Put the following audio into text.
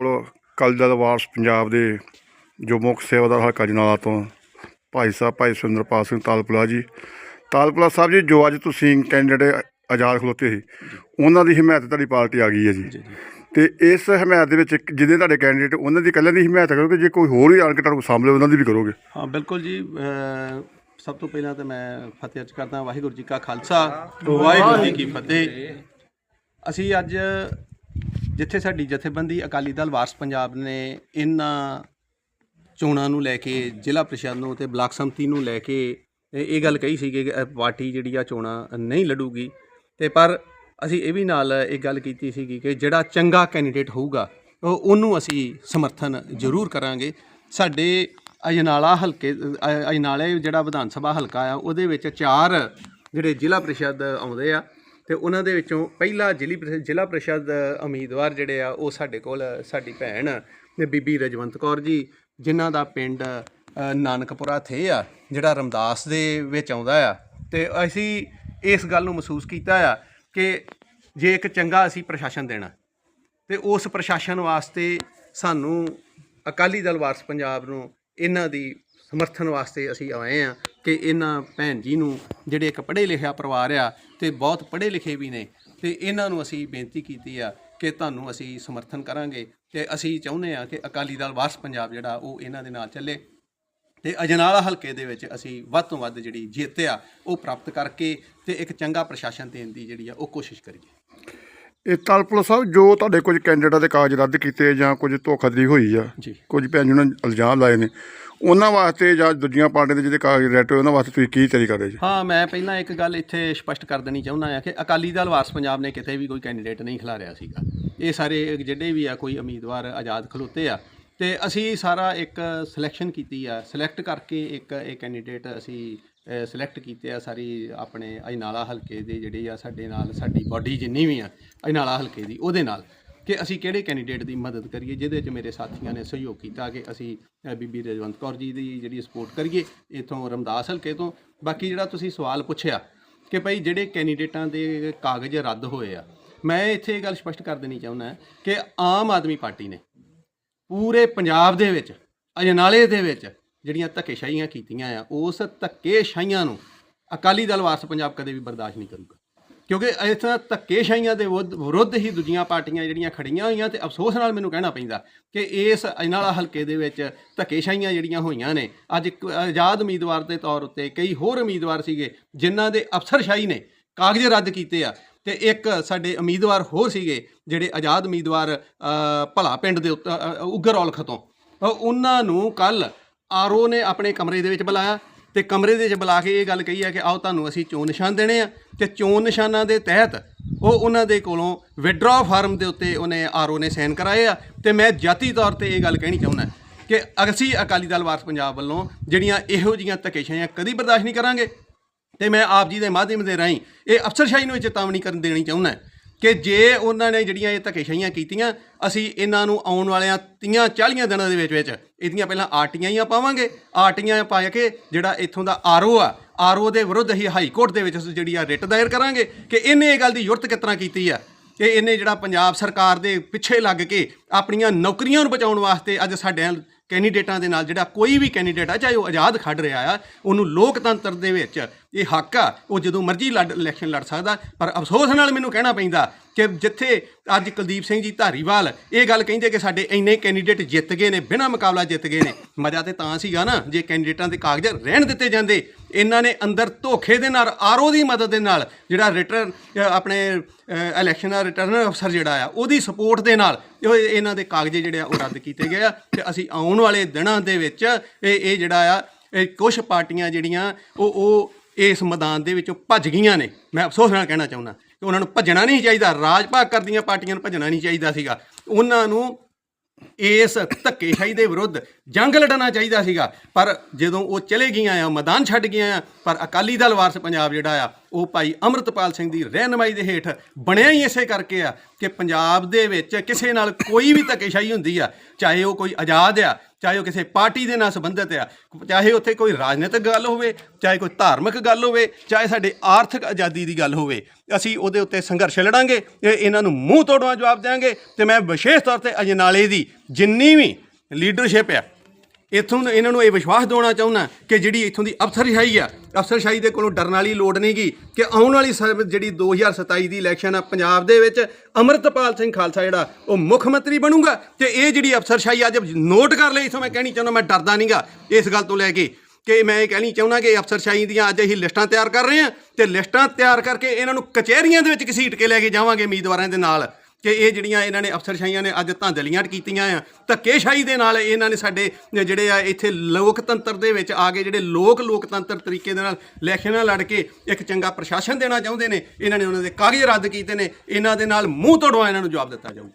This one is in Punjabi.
ਕੋਲ ਕੱਲ ਦਾ ਵਾਰਸ ਪੰਜਾਬ ਦੇ ਜੋ ਮੁੱਖ ਸੇਵਾਦਾਰ ਹਲਕਾ ਜਨਾਲਾ ਤੋਂ ਭਾਈ ਸਾਹਿਬ ਭਾਈ ਸੁਰਿੰਦਰਪਾਲ ਸਿੰਘ ਤਾਲਪੁਰਾ ਜੀ ਤਾਲਪੁਰਾ ਸਾਹਿਬ ਜੀ ਜੋ ਅੱਜ ਤੁਸੀਂ ਕੈਂਡੀਡੇਟ ਆਜ਼ਾਦ ਖਲੋਤੇ ਸੀ ਉਹਨਾਂ ਦੀ ਹਮਾਇਤ ਤੁਹਾਡੀ ਪਾਰਟੀ ਆ ਗਈ ਹੈ ਜੀ। ਤੇ ਇਸ ਹਮਾਇਤ ਦੇ ਵਿੱਚ ਜਿਹਦੇ ਤੁਹਾਡੇ ਕੈਂਡੀਡੇਟ ਉਹਨਾਂ ਦੀ ਇਕੱਲੇ ਦੀ ਹਮਾਇਤ ਕਰੋਗੇ ਜੇ ਕੋਈ ਹੋਰ ਵੀ ਆਣ ਕੇ ਤੁਹਾਨੂੰ ਸਾਹਮਣੇ ਉਹਨਾਂ ਦੀ ਵੀ ਕਰੋਗੇ? ਹਾਂ ਬਿਲਕੁਲ ਜੀ ਸਭ ਤੋਂ ਪਹਿਲਾਂ ਤਾਂ ਮੈਂ ਫਤਿਹ ਅਰਜ਼ ਕਰਦਾ ਵਾਹਿਗੁਰੂ ਜੀ ਕਾ ਖਾਲਸਾ ਵਾਹਿਗੁਰੂ ਜੀ ਕੀ ਫਤਿਹ। ਅਸੀਂ ਅੱਜ ਜਿੱਥੇ ਸਾਡੀ ਜਥੇਬੰਦੀ ਅਕਾਲੀ ਦਲ ਵਾਰਸ ਪੰਜਾਬ ਨੇ ਇਹਨਾਂ ਚੋਣਾਂ ਨੂੰ ਲੈ ਕੇ, ਜ਼ਿਲ੍ਹਾ ਪ੍ਰੀਸ਼ਦ ਨੂੰ ਤੇ ਬਲਾਕ ਸੰਮਤੀ ਨੂੰ ਲੈ ਕੇ ਇਹ ਗੱਲ ਕਹੀ ਸੀ ਕਿ ਪਾਰਟੀ ਜਿਹੜੀ ਆ ਚੋਣਾਂ ਨਹੀਂ ਲੜੂਗੀ। ਤੇ ਪਰ ਅਸੀਂ ਇਹ ਵੀ ਨਾਲ ਇੱਕ ਗੱਲ ਕੀਤੀ ਸੀ ਕਿ ਜਿਹੜਾ ਚੰਗਾ ਕੈਂਡੀਡੇਟ ਹੋਊਗਾ, ਉਹ, ਉਹਨੂੰ ਅਸੀਂ ਸਮਰਥਨ ਜ਼ਰੂਰ ਕਰਾਂਗੇ। ਸਾਡੇ ਅਜਨਾਲਾ ਹਲਕੇ ਅਜਨਾਲੇ ਜਿਹੜਾ ਵਿਧਾਨ ਸਭਾ ਹਲਕਾ ਆ, ਉਹਦੇ ਵਿੱਚ ਚਾਰ ਜਿਹੜੇ ਜ਼ਿਲ੍ਹਾ ਪ੍ਰੀਸ਼ਦ ਆਉਂਦੇ ਆ ਤੇ ਉਹਨਾਂ ਦੇ ਵਿੱਚੋਂ ਪਹਿਲਾ ਜ਼ਿਲ੍ਹੀ ਪ੍ਰੀਸ਼ਦ- ਜ਼ਿਲ੍ਹਾ ਪ੍ਰੀਸ਼ਦ ਉਮੀਦਵਾਰ ਜਿਹੜੇ ਆ, ਉਹ ਸਾਡੇ ਕੋਲ, ਸਾਡੀ ਭੈਣ ਤੇ ਬੀਬੀ ਰਜਵੰਤ ਕੌਰ ਜੀ, ਜਿਨ੍ਹਾਂ ਦਾ ਪਿੰਡ ਨਾਨਕਪੁਰਾ ਥੇ ਆ, ਜਿਹੜਾ ਰਮਦਾਸ ਦੇ ਵਿੱਚ ਆਉਂਦਾ ਆ। ਤੇ ਅਸੀਂ ਇਸ ਗੱਲ ਨੂੰ ਮਹਿਸੂਸ ਕੀਤਾ ਆ ਕਿ ਜੇ ਇੱਕ ਚੰਗਾ ਅਸੀਂ ਪ੍ਰਸ਼ਾਸਨ ਦੇਣਾ, ਤੇ ਉਸ ਪ੍ਰਸ਼ਾਸਨ ਵਾਸਤੇ ਸਾਨੂੰ ਅਕਾਲੀ ਦਲ ਵਾਰਸ ਪੰਜਾਬ ਨੂੰ ਇਹਨਾਂ ਦੀ ਸਮਰਥਨ ਵਾਸਤੇ ਅਸੀਂ ਆਏ ਆ। ਕਿ ਇਹਨਾਂ ਭੈਣ ਜੀ ਨੂੰ ਜਿਹੜੇ ਇੱਕ ਪੜ੍ਹੇ ਲਿਖਿਆ ਪਰਿਵਾਰ ਆ ਤੇ ਬਹੁਤ ਪੜ੍ਹੇ ਲਿਖੇ ਵੀ ਨੇ ਤੇ ਇਹਨਾਂ ਨੂੰ ਅਸੀਂ ਬੇਨਤੀ ਕੀਤੀ ਆ ਕਿ ਤੁਹਾਨੂੰ ਅਸੀਂ ਸਮਰਥਨ ਕਰਾਂਗੇ ਤੇ ਅਸੀਂ ਚਾਹੁੰਦੇ ਆ ਕਿ ਅਕਾਲੀ ਦਲ ਵਾਰਸ ਪੰਜਾਬ ਜਿਹੜਾ ਉਹ ਇਹਨਾਂ ਦੇ ਨਾਲ ਚੱਲੇ ਤੇ ਅਜਨਾਲਾ ਹਲਕੇ ਦੇ ਵਿੱਚ ਅਸੀਂ ਵੱਧ ਤੋਂ ਵੱਧ ਜਿਹੜੀ ਜਿੱਤ ਆ ਉਹ ਪ੍ਰਾਪਤ ਕਰਕੇ ਤੇ ਇੱਕ ਚੰਗਾ ਪ੍ਰਸ਼ਾਸਨ ਦੇਣ ਦੀ ਜਿਹੜੀ ਆ ਉਹ ਕੋਸ਼ਿਸ਼ ਕਰੀਏ। ਇਹ ਤਾਲਪੁਰਾ ਸਾਹਿਬ ਜੋ ਤੁਹਾਡੇ ਕੁਝ ਕੈਂਡੀਡੇਟਾਂ ਦੇ ਕਾਗਜ਼ ਰੱਦ ਕੀਤੇ ਜਾਂ ਕੁਝ ਧੋਖਾਧੜੀ ਹੋਈ ਆ ਕੁਝ ਭੈਣ ਜੀ ਨੇ ਇਲਜ਼ਾਮ ਲਾਏ ਨੇ ਉਹਨਾਂ ਵਾਸਤੇ ਜਾਂ ਦੂਜੀਆਂ ਪਾਰਟੀਆਂ ਦੇ ਜਿਹੜੇ ਕਾਗਜ਼ ਰੈਟ ਹੋਏ, ਉਹਨਾਂ ਵਾਸਤੇ ਤੁਸੀਂ ਕੀ ਤਿਆਰੀ ਕਰ ਰਹੇ ਜੀ ਹਾਂ, ਮੈਂ ਪਹਿਲਾਂ ਇੱਕ ਗੱਲ ਇੱਥੇ ਸਪਸ਼ਟ ਕਰ ਦੇਣੀ ਚਾਹੁੰਦਾ ਹਾਂ ਕਿ ਅਕਾਲੀ ਦਲ ਵਾਰਸ ਪੰਜਾਬ ਨੇ ਕਿਤੇ ਵੀ ਕੋਈ ਕੈਂਡੀਡੇਟ ਨਹੀਂ ਖਿਲਾਰਿਆ ਸੀਗਾ। ਇਹ ਸਾਰੇ ਜਿਹੜੇ ਵੀ ਆ, ਕੋਈ ਉਮੀਦਵਾਰ ਆਜ਼ਾਦ ਖਲੋਤੇ ਆ, ਤੇ ਅਸੀਂ ਸਾਰਾ ਇੱਕ ਸਿਲੈਕਸ਼ਨ ਕੀਤੀ ਆ। ਸਿਲੈਕਟ ਕਰਕੇ ਇੱਕ ਇਹ ਕੈਂਡੀਡੇਟ ਅਸੀਂ ਸਿਲੈਕਟ ਕੀਤੇ ਆ ਸਾਰੀ ਆਪਣੇ ਅਜਨਾਲਾ ਹਲਕੇ ਦੇ ਜਿਹੜੇ ਆ ਸਾਡੇ ਨਾਲ, ਸਾਡੀ ਬਾਡੀ ਜਿੰਨੀ ਵੀ ਆ, ਅਜਨਾਲਾ ਹਲਕੇ ਦੀ, ਉਹਦੇ ਨਾਲ। ਕਿ ਅਸੀਂ ਕਿਹੜੇ ਕੈਂਡੀਡੇਟ ਦੀ ਮਦਦ ਕਰੀਏ, ਜਿਹਦੇ 'ਚ ਮੇਰੇ ਸਾਥੀਆਂ ਨੇ ਸਹਿਯੋਗ ਕੀਤਾ ਕਿ ਅਸੀਂ ਬੀਬੀ ਰਜਵੰਤ ਕੌਰ ਜੀ ਦੀ ਜਿਹੜੀ ਸਪੋਰਟ ਕਰੀਏ, ਇਥੋਂ ਰਮਦਾਸ ਹਲਕੇ ਤੋਂ। ਬਾਕੀ ਜਿਹੜਾ ਤੁਸੀਂ ਸਵਾਲ ਪੁੱਛਿਆ ਕਿ ਭਾਈ ਜਿਹੜੇ ਕੈਂਡੀਡੇਟਾਂ ਦੇ ਕਾਗਜ਼ ਰੱਦ ਹੋਏ ਆ, ਮੈਂ ਇੱਥੇ ਇਹ ਗੱਲ ਸਪਸ਼ਟ ਕਰ ਦੇਣੀ ਚਾਹੁੰਦਾ ਕਿ ਆਮ ਆਦਮੀ ਪਾਰਟੀ ਨੇ ਪੂਰੇ ਪੰਜਾਬ ਦੇ ਵਿੱਚ, ਅਜਨਾਲੇ ਦੇ ਵਿੱਚ ਜਿਹੜੀਆਂ ਧੱਕੇਸ਼ਾਹੀਆਂ ਕੀਤੀਆਂ ਆ, ਉਸ ਧੱਕੇਸ਼ਾਹੀਆਂ ਨੂੰ ਅਕਾਲੀ ਦਲ ਵਾਰਸ ਪੰਜਾਬ ਕਦੇ ਵੀ ਬਰਦਾਸ਼ਤ ਨਹੀਂ ਕਰੂਗਾ। ਕਿਉਂਕਿ ਇਸ ਤਰ੍ਹਾਂ ਧੱਕੇਸ਼ਾਹੀਆਂ ਦੇ ਵਿਰੁੱਧ ਵਿਰੁੱਧ ਹੀ ਦੂਜੀਆਂ ਪਾਰਟੀਆਂ ਜਿਹੜੀਆਂ ਖੜੀਆਂ ਹੋਈਆਂ ਤੇ ਅਫਸੋਸ ਨਾਲ ਮੈਨੂੰ ਕਹਿਣਾ ਪੈਂਦਾ ਕਿ ਇਸ ਅਜਨਾਲਾ ਹਲਕੇ ਦੇ ਵਿੱਚ ਧੱਕੇਸ਼ਾਹੀਆਂ ਜਿਹੜੀਆਂ ਹੋਈਆਂ ਨੇ ਅੱਜ ਇੱਕ ਆਜ਼ਾਦ ਉਮੀਦਵਾਰ ਦੇ ਤੌਰ ਉੱਤੇ ਕਈ ਹੋਰ ਉਮੀਦਵਾਰ ਸੀਗੇ ਜਿਨ੍ਹਾਂ ਦੇ ਅਫਸਰਸ਼ਾਹੀ ਨੇ ਕਾਗਜ਼ ਰੱਦ ਕੀਤੇ ਆ ਤੇ ਇੱਕ ਸਾਡੇ ਉਮੀਦਵਾਰ ਹੋਰ ਸੀਗੇ ਜਿਹੜੇ ਆਜ਼ਾਦ ਉਮੀਦਵਾਰ ਅ, ਭਲਾ ਪਿੰਡ ਦੇ ਉੱਤੇ ਅ, ਉੱਗਰ ਔਲਖ ਤੋਂ ਅ, ਉਹਨਾਂ ਨੂੰ ਕੱਲ ਆਰਓ ਨੇ ਆਪਣੇ ਕਮਰੇ ਦੇ ਵਿੱਚ ਬੁਲਾਇਆ ਤੇ ਕਮਰੇ ਦੇ ਵਿੱਚ ਬੁਲਾ ਕੇ ਇਹ ਗੱਲ ਕਹੀ ਹੈ ਕਿ ਆਓ ਤੁਹਾਨੂੰ ਅਸੀਂ ਚੋਣ ਨਿਸ਼ਾਨ ਦੇਣੇ ਆ ਤੇ ਚੋਣ ਨਿਸ਼ਾਨਾਂ ਦੇ ਤਹਿਤ ਉਹ ਉਹਨਾਂ ਦੇ ਕੋਲੋਂ ਵਿਡਰਾ ਫਾਰਮ ਦੇ ਉੱਤੇ ਉਹਨੇ ਆਰਓ ਨੇ ਸਾਈਨ ਕਰਾਏ ਆ ਤੇ ਮੈਂ ਜਾਤੀ ਤੌਰ ਤੇ ਇਹ ਗੱਲ ਕਹਿਣੀ ਚਾਹੁੰਦਾ ਕਿ ਅਸੀਂ ਅਕਾਲੀ ਦਲ ਵਾਰਸ ਪੰਜਾਬ ਵੱਲੋਂ ਜਿਹੜੀਆਂ ਇਹੋ ਜੀਆਂ ਧੱਕੇਸ਼ਾਹੀਆਂ ਕਦੀ ਬਰਦਾਸ਼ਤ ਨਹੀਂ ਕਰਾਂਗੇ ਤੇ ਮੈਂ ਆਪ ਜੀ ਦੇ ਮਾਧਿਅਮ ਦੇ ਰਾਹੀਂ ਇਹ ਅਫਸਰਸ਼ਾਹੀ ਨੂੰ ਇਹ ਚੇਤਾਵਨੀ ਕਰਨ ਦੇਣੀ ਚਾਹੁੰਦਾ ਕਿ ਜੇ ਉਹਨਾਂ ਨੇ ਜਿਹੜੀਆਂ ਇਹ ਧੱਕੇਸ਼ਾਹੀਆਂ ਕੀਤੀਆਂ, ਅਸੀਂ ਇਹਨਾਂ ਨੂੰ ਆਉਣ ਵਾਲਿਆਂ 30 40 ਦਿਨਾਂ ਦੇ ਵਿੱਚ ਵਿੱਚ ਇਹਦੀਆਂ ਪਹਿਲਾਂ ਆਰਟੀਆਂ ਹੀ ਪਾਵਾਂਗੇ ਆਰਟੀਆਂ ਪਾ ਕੇ ਜਿਹੜਾ ਇੱਥੋਂ ਦਾ ਆਰਓ ਆ, ਆਰਓ ਦੇ ਵਿਰੁੱਧ ਹੀ ਹਾਈ ਕੋਰਟ ਦੇ ਵਿੱਚ ਅਸੀਂ ਜਿਹੜੀ ਆ ਰਿਟ ਦਾਇਰ ਕਰਾਂਗੇ ਕਿ ਇਹਨੇ ਇਹ ਗੱਲ ਦੀ ਯੁਰਤ ਕਿਸ ਤਰ੍ਹਾਂ ਕੀਤੀ ਆ? ਕਿ ਇਹਨੇ ਜਿਹੜਾ ਪੰਜਾਬ ਸਰਕਾਰ ਦੇ ਪਿੱਛੇ ਲੱਗ ਕੇ ਆਪਣੀਆਂ ਨੌਕਰੀਆਂ ਨੂੰ ਬਚਾਉਣ ਵਾਸਤੇ ਅੱਜ ਸਾਡੇ ਕੈਂਡੀਡੇਟਾਂ ਦੇ ਨਾਲ ਜਿਹੜਾ ਕੋਈ ਵੀ ਕੈਂਡੀਡੇਟ ਆ, ਚਾਹੇ ਉਹ ਆਜ਼ਾਦ ਖੜ ਰਿਹਾ ਆ, ਉਹਨੂੰ ਲੋਕਤੰਤਰ ਦੇ ਵਿੱਚ ਇਹ ਹੱਕ ਆ, ਉਹ ਜਦੋਂ ਮਰਜ਼ੀ ਲੜ ਇਲੈਕਸ਼ਨ ਲੜ ਸਕਦਾ, ਪਰ ਅਫਸੋਸ ਨਾਲ ਮੈਨੂੰ ਕਹਿਣਾ ਪੈਂਦਾ ਕਿ ਜਿੱਥੇ ਅੱਜ ਕੁਲਦੀਪ ਸਿੰਘ ਜੀ ਧਾਰੀਵਾਲ, ਇਹ ਗੱਲ ਕਹਿੰਦੇ ਕਿ ਸਾਡੇ ਇੰਨੇ ਕੈਂਡੀਡੇਟ ਜਿੱਤ ਗਏ ਨੇ, ਬਿਨਾਂ ਮੁਕਾਬਲਾ ਜਿੱਤ ਗਏ ਨੇ। ਮਜ਼ਾ ਤੇ ਤਾਂ ਸੀਗਾ ਨਾ, ਜੇ ਕੈਂਡੀਡੇਟਾਂ ਦੇ ਕਾਗਜ਼ ਰਹਿਣ ਦਿੱਤੇ ਜਾਂਦੇ, ਇਹਨਾਂ ਨੇ ਅੰਦਰ ਧੋਖੇ ਦੇ ਨਾਲ ਆਰਓ ਦੀ ਮਦਦ ਦੇ ਨਾਲ, ਜਿਹੜਾ ਰਿਟਰਨ ਆਪਣੇ ਇਲੈਕਸ਼ਨ ਦਾ ਰਿਟਰਨ ਅਫਸਰ ਜਿਹੜਾ ਆ, ਉਹਦੀ ਸਪੋਰਟ ਦੇ ਨਾਲ ਇਹ ਇਹਨਾਂ ਦੇ ਕਾਗਜ਼ ਜਿਹੜੇ ਆ, ਉਹ ਰੱਦ ਕੀਤੇ ਗਏ ਆ। ਤੇ ਅਸੀਂ ਆਉਣ ਵਾਲੇ ਦਿਨਾਂ ਦੇ ਵਿੱਚ, ਇਹ ਇਹ ਜਿਹੜਾ ਆ, ਇਹ ਕੁਝ ਪਾਰਟੀਆਂ ਜਿਹੜੀਆਂ, ਉਹ ਉਹ ਇਸ ਮੈਦਾਨ ਦੇ ਵਿੱਚੋਂ ਭੱਜ ਗਈਆਂ ਨੇ। ਮੈਂ ਅਫਸੋਸ ਨਾਲ ਕਹਿਣਾ ਚਾਹੁੰਦਾ ਕਿ ਉਹਨਾਂ ਨੂੰ ਭੱਜਣਾ ਨਹੀਂ ਚਾਹੀਦਾ। ਰਾਜ ਭਾਗ ਕਰਦੀਆਂ ਪਾਰਟੀਆਂ ਨੂੰ ਭੱਜਣਾ ਨਹੀਂ ਚਾਹੀਦਾ ਸੀਗਾ। ਉਹਨਾਂ ਨੂੰ ਇਸ ਧੱਕੇਸ਼ਾਹੀ ਦੇ ਵਿਰੁੱਧ ਜੰਗ ਲੜਨਾ ਚਾਹੀਦਾ ਸੀਗਾ। ਪਰ ਜਦੋਂ ਉਹ ਚਲੇ ਗਈਆਂ ਆ, ਮੈਦਾਨ ਛੱਡ ਗਈਆਂ ਆ, ਪਰ ਅਕਾਲੀ ਦਲ ਵਾਰਸ ਪੰਜਾਬ ਜਿਹੜਾ ਆ ਉਹ ਭਾਈ ਅਮਰਤਪਾਲ ਸਿੰਘ ਦੀ ਰਹਿਨਮਾਈ ਦੇ ਹੇਠ ਬਣਿਆ ਹੀ ਇਸੇ ਕਰਕੇ ਆ ਕਿ ਪੰਜਾਬ ਦੇ ਵਿੱਚ ਕਿਸੇ ਨਾਲ ਕੋਈ ਵੀ ਧੱਕੇਸ਼ਾਹੀ ਹੁੰਦੀ ਆ, ਚਾਹੇ ਉਹ ਕੋਈ ਆਜ਼ਾਦ ਆ, ਚਾਹੇ ਉਹ ਕਿਸੇ ਪਾਰਟੀ ਦੇ ਨਾਲ ਸੰਬੰਧਿਤ ਆ, ਚਾਹੇ ਉੱਥੇ ਕੋਈ ਰਾਜਨੀਤਿਕ ਗੱਲ ਹੋਵੇ, ਚਾਹੇ ਕੋਈ ਧਾਰਮਿਕ ਗੱਲ ਹੋਵੇ, ਚਾਹੇ ਸਾਡੇ ਆਰਥਿਕ ਆਜ਼ਾਦੀ ਦੀ ਗੱਲ ਹੋਵੇ, ਅਸੀਂ ਉਹਦੇ ਉੱਤੇ ਸੰਘਰਸ਼ ਲੜਾਂਗੇ ਇਹਨਾਂ ਨੂੰ ਮੂੰਹ ਤੋੜਵਾ ਜਵਾਬ ਦੇਵਾਂਗੇ ਤੇ ਮੈਂ ਵਿਸ਼ੇਸ਼ ਤੌਰ ਤੇ ਅਜਨਾਲੇ ਦੀ ਜਿੰਨੀ ਵੀ ਲੀਡਰਸ਼ਿਪ ਆ ਇੱਥੋਂ ਇਹਨਾਂ ਨੂੰ ਇਹ ਵਿਸ਼ਵਾਸ ਦਿਵਾਉਣਾ ਚਾਹੁੰਦਾ ਕਿ ਜਿਹੜੀ ਇੱਥੋਂ ਦੀ ਅਫਸਰਸ਼ਾਹੀ ਆ ਅਫਸਰਸ਼ਾਹੀ ਦੇ ਕੋਲੋਂ ਡਰਨ ਵਾਲੀ ਲੋੜ ਨਹੀਂਗੀ ਕਿ ਆਉਣ ਵਾਲੀ ਸ- ਜਿਹੜੀ 2027 ਦੀ ਇਲੈਕਸ਼ਨ ਆ ਪੰਜਾਬ ਦੇ ਵਿੱਚ, ਅਮਰਤਪਾਲ ਸਿੰਘ ਖਾਲਸਾ ਜਿਹੜਾ, ਉਹ ਮੁੱਖ ਮੰਤਰੀ ਬਣੂਗਾ ਤੇ ਇਹ ਜਿਹੜੀ ਅਫਸਰਸ਼ਾਹੀ ਅੱਜ ਨੋਟ ਕਰ ਲਈ ਇਥੋਂ ਮੈਂ ਕਹਿਣੀ ਚਾਹੁੰਦਾ, ਮੈਂ ਡਰਦਾ ਨਹੀਂਗਾ ਇਸ ਗੱਲ ਤੋਂ ਲੈ ਕੇ ਕਿ ਮੈਂ ਇਹ ਕਹਿਣੀ ਚਾਹੁੰਦਾ ਕਿ ਅਫਸਰਸ਼ਾਹੀ ਦੀਆਂ ਅੱਜ ਅਸੀਂ ਲਿਸਟਾਂ ਤਿਆਰ ਕਰ ਰਹੇ ਹਾਂ ਤੇ ਲਿਸਟਾਂ ਤਿਆਰ ਕਰਕੇ ਇਹਨਾਂ ਨੂੰ ਕਚਹਿਰੀਆਂ ਦੇ ਵਿੱਚ ਘਸੀਟ ਕੇ ਲੈ ਕੇ ਜਾਵਾਂਗੇ ਉਮੀਦਵਾਰਾਂ ਦੇ ਨਾਲ। ਕਿ ਇਹ ਜਿਹੜੀਆਂ ਇਹਨਾਂ ਨੇ ਅਫਸਰਸ਼ਾਹੀਆਂ ਨੇ ਅੱਜ ਧਾਂਦਲੀਆਂ ਕੀਤੀਆਂ ਆ, ਧੱਕੇਸ਼ਾਹੀ ਦੇ ਨਾਲ ਇਹਨਾਂ ਨੇ ਸਾਡੇ ਜਿਹੜੇ ਆ, ਇੱਥੇ ਲੋਕਤੰਤਰ ਦੇ ਵਿੱਚ ਆ ਕੇ ਜਿਹੜੇ ਲੋਕ ਲੋਕਤੰਤਰ ਤਰੀਕੇ ਦੇ ਨਾਲ ਇਲੈਕਸ਼ਨਾਂ ਲੜ ਕੇ ਇੱਕ ਚੰਗਾ ਪ੍ਰਸ਼ਾਸਨ ਦੇਣਾ ਚਾਹੁੰਦੇ ਨੇ, ਇਹਨਾਂ ਨੇ ਉਹਨਾਂ ਦੇ ਕਾਗਜ਼ ਰੱਦ ਕੀਤੇ ਨੇ, ਇਹਨਾਂ ਦੇ ਨਾਲ ਮੂੰਹ ਤੋੜਵਾ ਇਹਨਾਂ ਨੂੰ ਜਵਾਬ ਦਿੱਤਾ ਜਾਊ।